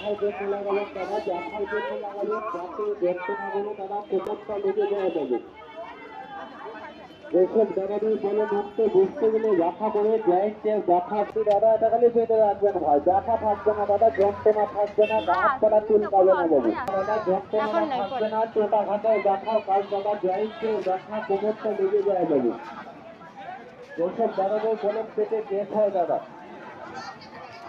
ব্যথার জন্য লাগাবেন যাতে যন্ত্রণাগুলো দাদা কোমরটা লেগে দাদাদের বলে? গেলে ব্যথা করে জয়েন্টের ব্যথা আপনি দাদা এটা খালি পেটে রাখবেন ভাই। ব্যথা থাকবে না দাদা যন্ত্রণা থাকবে না গাছ পালা চুলকাবে না দাদা যন্ত্রণা থাকবে না ঘাটায় ব্যথা কাজ দাদা জয়েন্টের ব্যথা কোমরটা লেগে দাদাদের বলে। পেটে হয় দাদা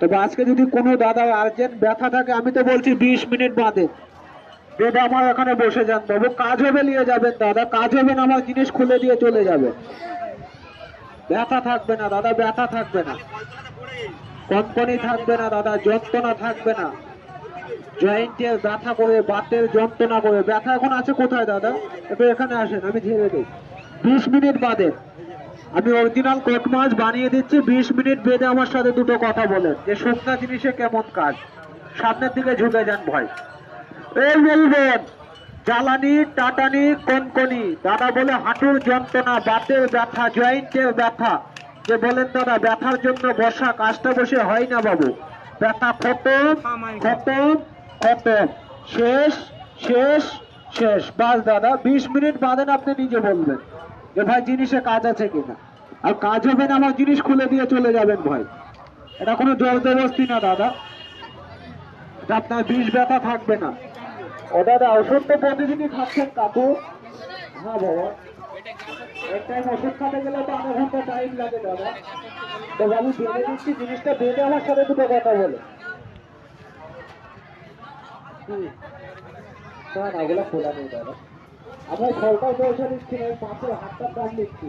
তবে আজকে যদি কোনো দাদা আর্জেন্ট ব্যথা থাকে, আমি তো বলছি বিশ মিনিট বাদে। বেদা আমার এখানে বসে যান, তবু কাজ হবে, নিয়ে যাবেন দাদা। কাজ হবে না, আমার জিনিস খুলে দিয়ে চলে যাবে। ব্যথা থাকবে না, দাদা, ব্যথা থাকবে না। কনকনি থাকবে না, দাদা, যন্ত্রণা থাকবে না। জয়েন্টের ব্যথা করে, বাতের যন্ত্রণা করে। ব্যথা এখন আছে কোথায়, দাদা? একটু এখানে আসেন, আমি ঝেড়ে দিই। বিশ মিনিট বাদে। আমি অরিজিনাল কোট মাছ বানিয়ে দিচ্ছি, বিশ মিনিট বেঁধে আমার সাথে দুটো কথা বলেন যে শুকনা জিনিসে কেমন কাজ? সামনের দিকে ঝুঁকে যান ভাই। এই বলবেন জ্বালানি, টাটানি, কনকনি। দাদা বলে হাঁটুর যন্ত্রণা, বাতের ব্যথা, জয়েন্টের ব্যথা। যে বলেন দাদা, ব্যথার জন্য বসা কাজটা বসে হয় না বাবু। ব্যথা খতম খতম খতম। শেষ শেষ শেষ। বাস দাদা, বিশ মিনিট বাদেন, আপনি নিজে বলবেন। যে ভাই জিনিসে কাজ আছে কিনা। আর কাজ হবে না, আমার জিনিস খুলে দিয়ে চলে যাবেন ভাই। এটা কোনো জবরদস্তি না, দাদা। এটা আপনার বিষ ব্যথা থাকবে না। ও দাদা, ওষুধ তো প্রতিদিনই খাচ্ছেন কাকু। হ্যাঁ বাবা। এক টাইম ওষুধ গেলে তো টাইম লাগে, দাদা। জিনিসটা আমার সাথে কথা দাদা। আমরা ফলটাও পয়সা দিচ্ছি না পাঁচের হাতটা দাম দিচ্ছি।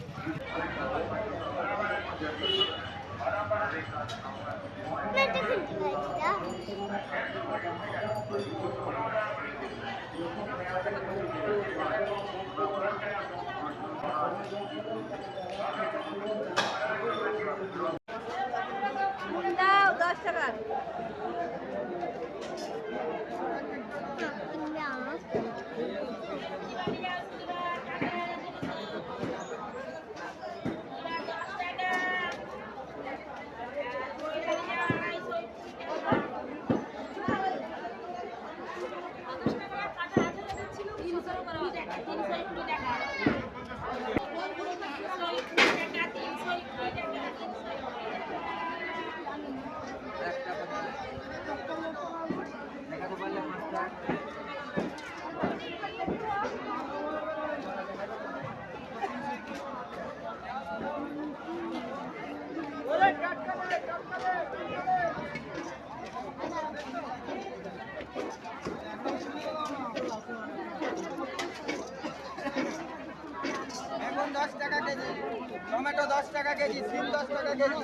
দশ টাকা কেজি, সিম দশ টাকা কেজি,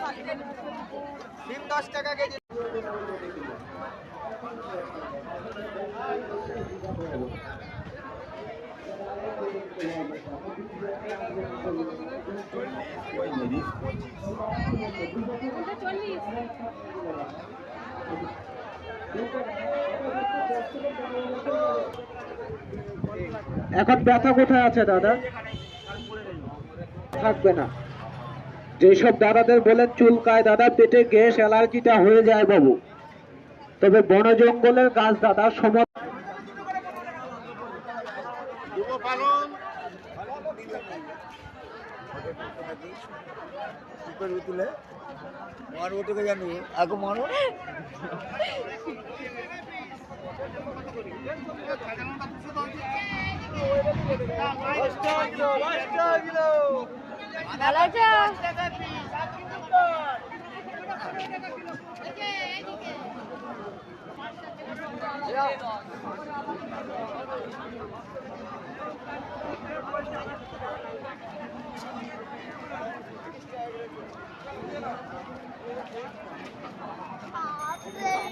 সিম দশ টাকা কেজি। এখন ব্যথা কোথায় আছে, দাদা? থাকবে না। যেসব দাদাদের বলেন চুলকায় দাদা পেটে গ্যাস অ্যালার্জিটা হয়ে যায় বাবু। তবে বন জঙ্গলের গাছ দাদা সম মারো না, মায়ের